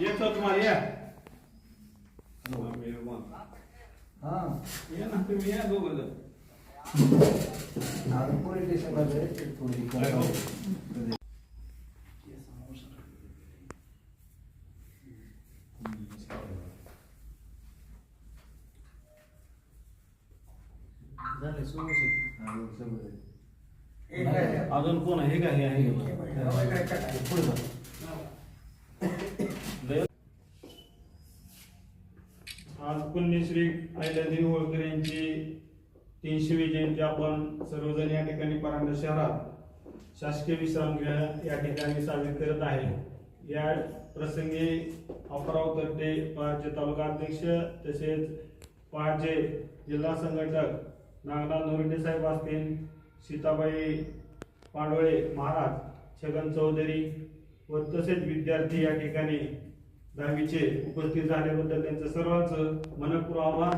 ये तो तुम्हारी है। हाँ ये ना तुम ये दो बोलो नागपुर के शब्द है थोड़ी करो अजून कोण आहे का हे? आहे आज पुण्यश्री अहिल्यादेवी होळकर यांची तीनशेवी जयंती आपण सर्वजण या ठिकाणी परांडा शहरात शासकीय विश्रामगृह या ठिकाणी साजरी करत आहे. या प्रसंगी अपराव तर्टे पहाचे तालुका अध्यक्ष तसेच पहाचे जिल्हा संघटक नागनाथ नोरिंडे साहेब असतील सीताबाई पांडोळे महाराज छगन चौधरी व तसेच विद्यार्थी या ठिकाणी दहावीचे उपस्थित झाल्याबद्दल त्यांचं सर्वांचं मनपूर्व आभार.